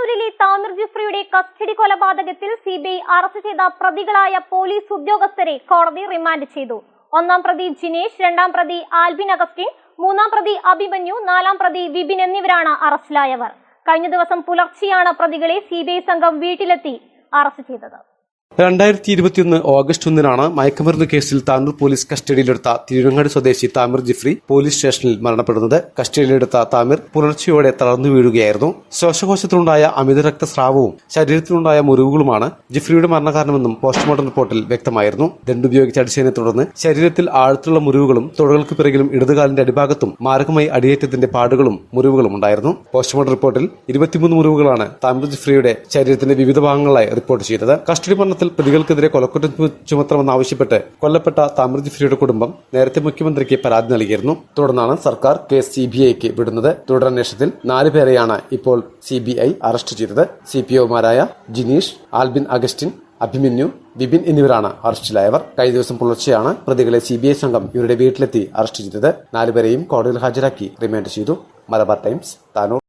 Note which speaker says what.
Speaker 1: താനൂരിലെ താമിർ ജിഫ്രിയുടെ കസ്റ്റഡി കൊലപാതകത്തിൽ CBI arrest ചെയ്ത പ്രതികളായ പോലീസ് ഉദ്യോഗസ്ഥരെ കോടതി റിമാൻഡ് ചെയ്തു. ഒന്നാം പ്രതി ജിനേഷ് രണ്ടാം പ്രതി ആൽബിൻ അഗസ്റ്റിൻ മൂന്നാം പ്രതി അഭിമന്യു നാലാം പ്രതി വിപിൻ എന്നിവരാണ് അറസ്റ്റിലായവർ. കഴിഞ്ഞ ദിവസം പുലർച്ചെയാണ് പ്രതികളെ സിബിഐ സംഘം വീട്ടിലെത്തി അറസ്റ്റ് ചെയ്തത്.
Speaker 2: രണ്ടായിരത്തി ഇരുപത്തിയൊന്ന് ഓഗസ്റ്റ് ഒന്നിനാണ് മയക്കുമരുന്ന് കേസിൽ താനൂർ പോലീസ് കസ്റ്റഡിയിലെടുത്ത തിരുവങ്ങാട് സ്വദേശി താമിർ ജിഫ്രി പോലീസ് സ്റ്റേഷനിൽ മരണപ്പെടുന്നത്. കസ്റ്റഡിയിലെടുത്ത താമിർ പുലർച്ചെയോടെ തളർന്നു വീഴുകയായിരുന്നു. ശ്വാസകോശത്തിലുണ്ടായ അമിത രക്തസ്രാവവും ശരീരത്തിലുണ്ടായ മുറിവുകളുമാണ് ജിഫ്രിയുടെ മരണകാരണമെന്നും പോസ്റ്റ്മോർട്ടം റിപ്പോർട്ടിൽ വ്യക്തമായിരുന്നു. ദണ്ടുപയോഗിച്ച് അടിച്ചതിനെ തുടർന്ന് ശരീരത്തിൽ ആഴത്തുള്ള മുറിവുകളും തുടകൾക്ക് പിറകിലും ഇടതുകാലിന്റെ അടിഭാഗത്തും മാരകമായി അടിയേറ്റത്തിന്റെ പാടുകളും മുറിവുകളും ഉണ്ടായിരുന്നു. പോസ്റ്റ്മോർട്ടം റിപ്പോർട്ടിൽ ഇരുപത്തിമൂന്ന് മുറിവുകളാണ് താമിർ ജിഫ്രിയുടെ ശരീരത്തിന്റെ വിവിധ ഭാഗങ്ങളായി റിപ്പോർട്ട് ചെയ്തത്. കസ്റ്റഡി മരണത്തിൽ പ്രതികൾക്കെതിരെ കൊലക്കുറ്റം ചുമത്തണമെന്ന് ചുമത്തണമെന്നാവശ്യപ്പെട്ട് കൊല്ലപ്പെട്ട താമരജിഫ്രിയുടെ കുടുംബം നേരത്തെ മുഖ്യമന്ത്രിക്ക് പരാതി നൽകിയിരുന്നു. തുടർന്നാണ് സർക്കാർ കേസ് സി ബി ഐക്ക് വിടുന്നത്. തുടരന്വേഷണത്തിൽ നാല് പേരെയാണ് ഇപ്പോൾ സി ബി ഐ അറസ്റ്റ് ചെയ്തത്. സി പി ഒമാരായ ജിനീഷ് ആൽബിൻ അഗസ്റ്റിൻ അഭിമന്യു ബിബിൻ എന്നിവരാണ് അറസ്റ്റിലായവർ. കഴിഞ്ഞ ദിവസം പുലർച്ചെയാണ് പ്രതികളെ സി ബി ഐ സംഘം ഇവരുടെ വീട്ടിലെത്തി അറസ്റ്റ് ചെയ്തത്. നാലുപേരെയും കോടതിയിൽ ഹാജരാക്കി റിമാൻഡ് ചെയ്തു. മലബാർ ടൈംസ് താനൂർ